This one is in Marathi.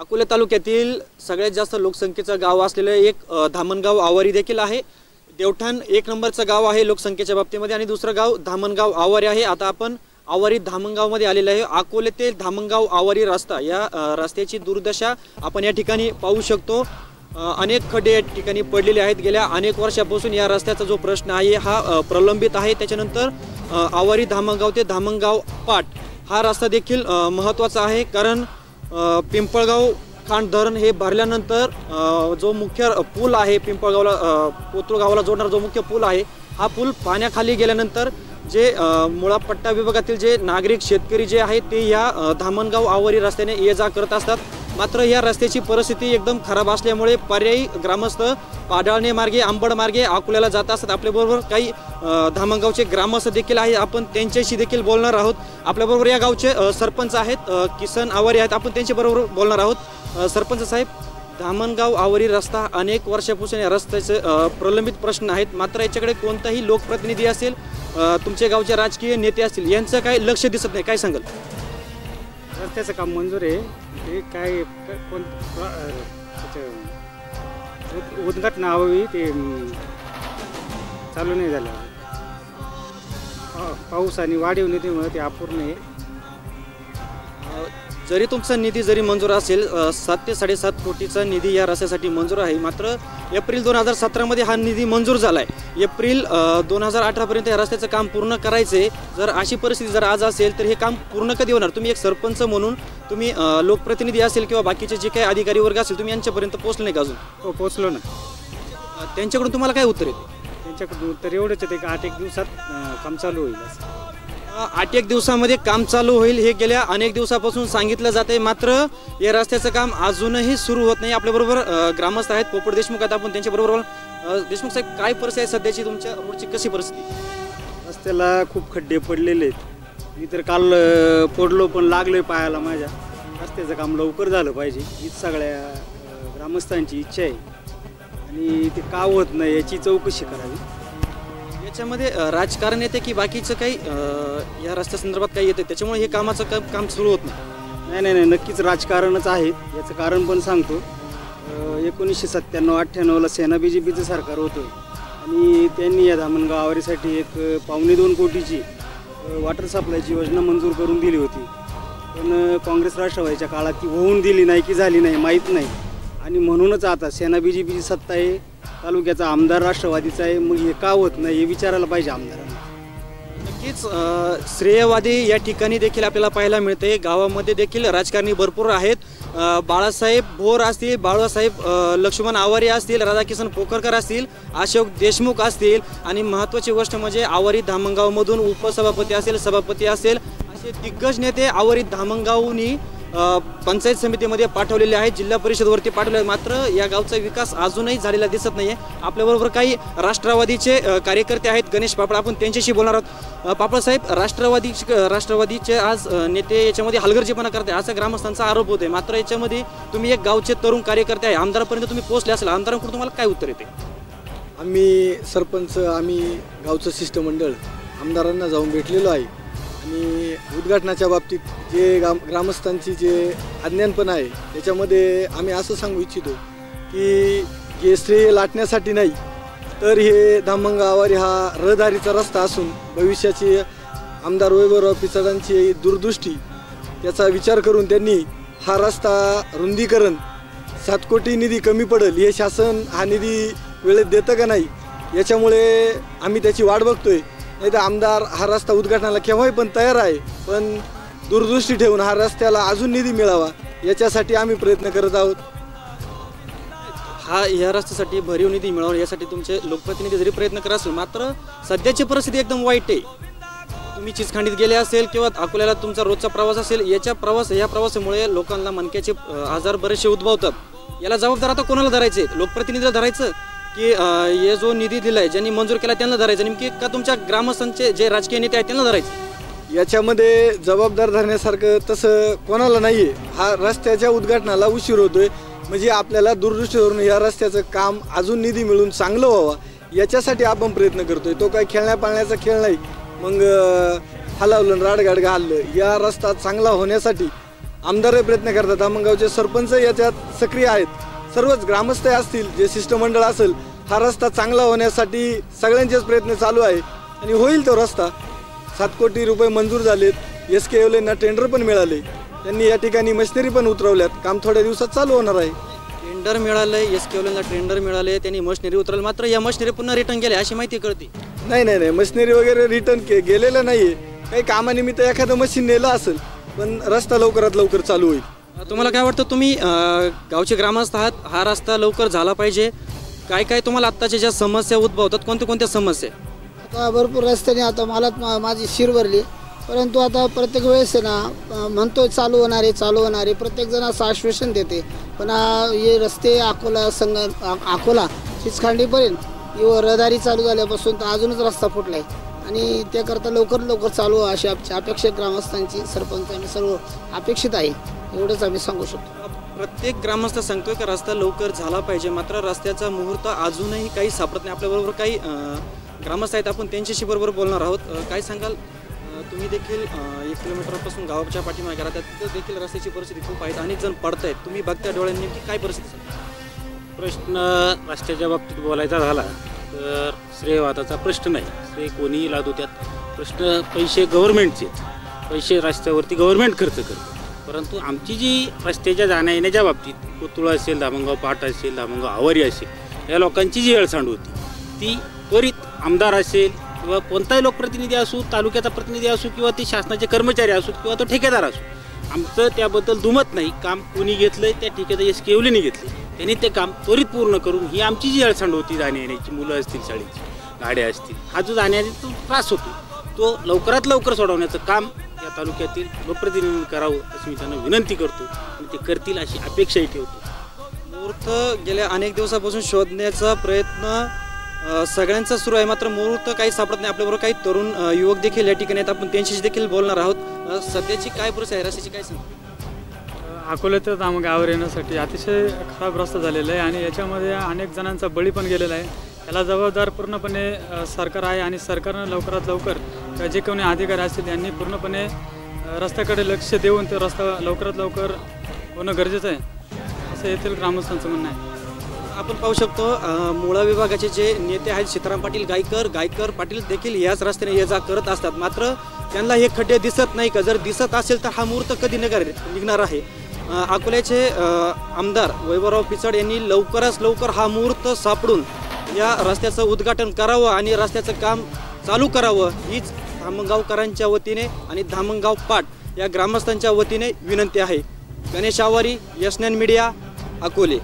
अकोला तालुक्यातील सगळ्यात जास्त लोकसंख्येचं गाव असलेलं एक धामणगाव आवारी देखील आहे. देवठाण एक नंबरचं गाव आहे लोकसंख्येच्या बाबतीमध्ये आणि दुसरं गाव धामणगाव आवारी आहे. आता आपण आवारी धामणगावमध्ये आलेलं आहे. अकोले ते धामणगाव आवारी रस्ता या रस्त्याची दुर्दशा आपण या ठिकाणी पाहू शकतो. अनेक खड्डे या ठिकाणी पडलेले आहेत. गेल्या अनेक वर्षापासून या रस्त्याचा जो प्रश्न आहे हा प्रलंबित आहे. त्याच्यानंतर आवारी धामणगाव ते धामणगाव पाट हा रस्ता देखील महत्त्वाचा आहे. कारण पिंपळगाव खांड धरण हे भरल्यानंतर जो मुख्य पूल आहे पिंपळगावला अ, गावाला जोडणारा जो मुख्य पूल आहे हा पूल पाण्याखाली गेल्यानंतर जे मुळापट्टा विभागातील जे नागरिक शेतकरी जे आहेत ते या धामणगाव आवारी रस्त्याने ये जा करत असतात. मात्र या रस्त्याची परिस्थिती एकदम खराब असल्यामुळे पर्यायी ग्रामस्थ पाडाळणे मार्गे आंबड मार्गे अकोल्याला जात असतात. आपल्याबरोबर काही धामणगावचे ग्रामस्थ देखील आहे आपण त्यांच्याशी देखील बोलणार आहोत. आपल्याबरोबर या गावचे सरपंच आहेत किसन आवारी आहेत. आपण त्यांच्याबरोबर बोलणार आहोत. सरपंच साहेब धामणगाव आवरी रस्ता अनेक वर्षापासून या रस्त्याचे प्रलंबित प्रश्न आहेत. मात्र याच्याकडे कोणताही लोकप्रतिनिधी असेल तुमचे तुमच्या गावचे राजकीय नेते असतील यांचं काही लक्ष दिसत नाही. काय सांगाल? रस्त्याचं काम मंजूर आहे. ते काय कोण त्याचं उद्घाटन हवी ते चालू नाही झालं. पाऊस आणि वाढीव निधीमुळे ते अपूर्ण आहे. जरी तुमचा निधी जरी मंजूर असेल सात ते साडेसात कोटीचा निधी या रस्त्यासाठी मंजूर आहे. मात्र एप्रिल दोन हजार सतरामध्ये हा निधी मंजूर झाला आहे एप्रिल दोन हजार अठरापर्यंत या रस्त्याचं काम पूर्ण करायचं. आहे जर अशी परिस्थिती जर आज असेल तर हे काम पूर्ण कधी होणार? तुम्ही एक सरपंच म्हणून तुम्ही लोकप्रतिनिधी असेल किंवा बाकीचे जे काही अधिकारी वर्ग असेल तुम्ही यांच्यापर्यंत पोहोचले नाही का अजून? हो पोचलो ना. त्यांच्याकडून तुम्हाला काय उत्तर येते? त्यांच्याकडून तर एवढंच आहे ते आठ एक दिवसात काम चालू होईल आठ एक दिवसामध्ये काम चालू होईल हे गेल्या अनेक दिवसापासून सांगितलं जाते मात्र या रस्त्याचं काम अजूनही सुरू होत नाही. आपल्याबरोबर ग्रामस्थ आहेत पोपट देशमुख. आहेत आपण त्यांच्याबरोबर देशमुख साहेब काय परिस्थिती आहे सध्याची? तुमच्या रोडची कशी परिस्थिती? रस्त्याला खूप खड्डे पडलेले आहेत. मी तर काल पडलो पण लागलोय पायाला माझ्या. रस्त्याचं काम लवकर झालं पाहिजे. हीच सगळ्या ग्रामस्थांची इच्छा आहे. आणि ते का होत नाही याची चौकशी करावी. याच्यामध्ये राजकारण येते की बाकीचं काही या या रस्त्यासंदर्भात काही येते? त्याच्यामुळे हे कामाचं काम काम सुरू होत नाही. नाही नाही नक्कीच राजकारणच आहे. याचं कारण पण सांगतो. एकोणीसशे सत्त्याण्णव अठ्ठ्याण्णवला सेना बी जे पीचं सरकार होतं. आणि त्यांनी या धामणगाव आवारीसाठी एक पावणे दोन कोटीची वॉटर सप्लायची योजना मंजूर करून दिली होती. पण काँग्रेस राष्ट्रवादीच्या काळात ती होऊन दिली नाही की झाली नाही माहीत नाही. आणि म्हणूनच आता सेना बी जे पीची सत्ता आहे तालुक्याचा आमदार राष्ट्रवादीचा आहे. मग हे का होत नाही हे विचारायला पाहिजे आमदारांना. नक्कीच अ, श्रेयवादी या ठिकाणी देखील आपल्याला पाहायला मिळते. गावामध्ये देखील राजकारणी भरपूर आहेत. अ, बाळासाहेब भोर असतील बाळासाहेब अ, लक्ष्मण आवारी असतील राधाकिशन पोकरकर असतील अशोक देशमुख असतील आणि महत्त्वाची गोष्ट म्हणजे आवारी धामणगावमधून उपसभापती असेल सभापती असेल असे दिग्गज नेते आवरी धामणगावनी पंचायत समितीमध्ये पाठवलेले आहेत. जिल्हा परिषदवरती पाठवले आहेत. मात्र या गावचा विकास अजूनही झालेला दिसत नाही आहे आपल्याबरोबर काही राष्ट्रवादीचे कार्यकर्ते आहेत. गणेश पापड आपण त्यांच्याशी बोलणार आहोत. पापडसाहेब राष्ट्रवादी राष्ट्रवादीचे आज नेते याच्यामध्ये हलगर्जीपणा करते असा ग्रामस्थांचा आरोप होतोय. मात्र याच्यामध्ये तुम्ही एक गावचे तरुण कार्यकर्ते आहे. आमदारापर्यंत तुम्ही पोहोचले असेल. आमदारांकडून तुम्हाला काय उत्तर येते? आम्ही सरपंच आम्ही गावचं शिष्टमंडळ आमदारांना जाऊन भेटलेलो आहे. आणि उद्घाटनाच्या बाबतीत जे ग्राम ग्रामस्थांची जे अज्ञानपण आहे त्याच्यामध्ये आम्ही असं सांगू इच्छितो की हे श्रेय लाटण्यासाठी नाही तर हे धामंग आवारी हा रहदारीचा रस्ता असून भविष्याची आमदार वैभवराव पिचडांची दूरदृष्टी त्याचा विचार करून त्यांनी हा रस्ता रुंदीकरण सात कोटी निधी कमी पडेल हे शासन हा निधी वेळेत देतं का नाही याच्यामुळे आम्ही त्याची वाट बघतोय. नाही तर आमदार हा रस्ता उद्घाटनाला केव्हाही पण तयार आहे पण दूरदृष्टी ठेवून हा रस्त्याला अजून निधी मिळावा याच्यासाठी आम्ही प्रयत्न करत आहोत. हा या रस्त्यासाठी भरीव निधी मिळावा यासाठी तुमचे लोकप्रतिनिधी जरी प्रयत्न करत असेल मात्र सध्याची परिस्थिती एकदम वाईट आहे. तुम्ही चिचखंडीत गेले असेल किंवा अकोल्याला तुमचा रोजचा प्रवास असेल याच्या प्रवास या प्रवासामुळे लोकांना मनक्याचे आजार बरेचसे उद्भवतात. याला जबाबदार आता कोणाला धरायचे? लोकप्रतिनिधीला धरायचं? की हे जो निधी दिलाय ज्यांनी मंजूर केला त्यांना धरायचं. नेमकी का तुमच्या ग्रामस्थांचे जे राजकीय नेते आहेत त्यांना धरायचं? याच्यामध्ये जबाबदार धरण्यासारखं तसं कोणाला नाही आहे हा रस्त्याच्या उद्घाटनाला उशीर होतोय. म्हणजे आपल्याला दूरदृष्टी धरून या रस्त्याचं काम अजून निधी मिळून चांगलं व्हावं याच्यासाठी आपण प्रयत्न करतोय. तो काही खेळण्या पाळण्याचा खेळ नाही. मग अं, हलवलं राडगाड घाललं या रस्ता चांगला होण्यासाठी आमदारही प्रयत्न करतात. आमगावचे सरपंच याच्यात सक्रिय आहेत. सर्वच ग्रामस्थ असतील जे शिष्टमंडळ असेल हा रस्ता चांगला होण्यासाठी सगळ्यांचेच प्रयत्न चालू आहे. आणि होईल तो रस्ता. सात कोटी रुपये मंजूर झालेत. एस के एवलेंना टेंडर पण मिळाले. त्यांनी या ठिकाणी मशिनरी पण उतरवल्यात. काम थोड्या दिवसात चालू होणार आहे. टेंडर मिळालंय एस केवलेला टेंडर मिळाले. त्यांनी मशिनरी उतरवलं. मात्र या मशिनरी पुन्हा रिटर्न गेल्या अशी माहिती कळते. नाही नाही नाही. मशिनरी वगैरे रिटर्न के गेलेलं नाही आहे काही कामानिमित्त एखादं मशीन नेलं असेल पण रस्ता लवकरात लवकर चालू होईल. तुम्हाला काय वाटतं तुम्ही गावचे ग्रामस्थ आहात हा रस्ता लवकर झाला पाहिजे. काय काय तुम्हाला आत्ताच्या ज्या समस्या उद्भवतात कोणत्या कोणत्या समस्या आता भरपूर रस्त्याने आता मला माझी शिर भरली. परंतु आता प्रत्येक वेळेस आहे ना म्हणतो चालू होणार आहे चालू होणार आहे. प्रत्येक जण असं आश्वासन देते. पण हे रस्ते अकोला संग अकोला चिचखांडीपर्यंत किंवा रहदारी चालू झाल्यापासून तर अजूनच रस्ता फुटला आहे आणि त्याकरता लवकर लवकर चालू अशी आमची अपेक्षा ग्रामस्थांची सरपंच आणि सर्व अपेक्षित आहे. एवढंच आम्ही सांगू शकतो. प्रत्येक ग्रामस्थ सांगतोय की रस्ता लवकर झाला पाहिजे? मात्र रस्त्याचा मुहूर्त अजूनही काही सापडत नाही. आपल्याबरोबर काही अं, ग्रामस्थ आहेत. आपण त्यांच्याशी बरोबर बोलणार आहोत. अं, काय सांगाल? अं, तुम्ही देखील अं, एक किलोमीटरपासून गावाच्या पाठीमागे राहतात तिथं देखील रस्त्याची परिस्थिती खूप आहे. अनेक जण पडतायत. तुम्ही बघता डोळ्यांनी नेमकी काय परिस्थिती? प्रश्न रस्त्याच्या बाबतीत बोलायचा झाला. तर श्रेयवादाचा प्रश्न नाही. श्रेय कोणीही लादू त्यात प्रश्न पैसे गव्हर्नमेंटचे पैसे रस्त्यावरती गव्हर्नमेंट खर्च करतं. परंतु आमची जी रस्त्याच्या जाण्या येण्याच्या बाबतीत पुतुळा असेल दामंगाव पाट असेल धामणगाव आवारी असेल या लोकांची जी वेळसांड होती ती त्वरित आमदार असेल किंवा कोणताही लोकप्रतिनिधी असू तालुक्याचा प्रतिनिधी असू किंवा ते शासनाचे कर्मचारी असू किंवा तो ठेकेदार असू आमचं त्याबद्दल दुमत नाही. काम कोणी घेतलं त्या ठेकेदार एस केवलीने घेतले त्यांनी ते काम त्वरित पूर्ण करून ही आमची जी अडचण होती जाण्या येण्याची मुलं असतील शाळेची गाड्या असतील हा जो जाण्याचा त्रास होतो. तो लवकरात लवकर सोडवण्याचं काम या तालुक्यातील लोकप्रतिनिधी करावं अशी मी त्यांना विनंती करतो आणि ते करतील अशी अपेक्षाही ठेवतो. मुहूर्त गेल्या अनेक दिवसापासून शोधण्याचा प्रयत्न सगळ्यांचा सुरू आहे. मात्र मुहूर्त काही सापडत नाही. आपल्याबरोबर काही तरुण युवक देखील या ठिकाणी आहेत. आपण त्यांच्याशी देखील बोलणार आहोत. सध्याची काय परिस्थिती आहे? रस्त्याची काय सांग अकोल्यातच ते गावावर येण्यासाठी अतिशय खराब रस्ता झालेला आहे आणि याच्यामध्ये अनेक जणांचा बळी पण गेलेला आहे. याला जबाबदार पूर्णपणे सरकार आहे आणि सरकारनं लवकरात लवकर जे कोणी अधिकारी असतील यांनी पूर्णपणे रस्त्याकडे लक्ष देऊन तो रस्ता लवकरात लवकर होणं गरजेचं आहे. असं येथील ग्रामस्थांचं म्हणणं आहे. आपण पाहू शकतो मुळा विभागाचे जे नेते आहेत सीताराम पाटील गायकर गायकर पाटील देखील याच रस्त्याने ये जा करत असतात. मात्र त्यांना हे खड्डे दिसत नाही का? जर दिसत असेल तर हा मुहूर्त कधी निघणार निघणार आहे? अकोल्याचे आमदार वैभवराव पिचड यांनी लवकरात लवकर हा मुहूर्त सापडून या रस्त्याचं उद्घाटन करावं आणि रस्त्याचं काम चालू करावं हीच धामणगावकरांच्या वतीने आणि धामणगाव पाट या ग्रामस्थांच्या वतीने विनंती आहे. गणेश आवारी यशनॅन मीडिया अकोले.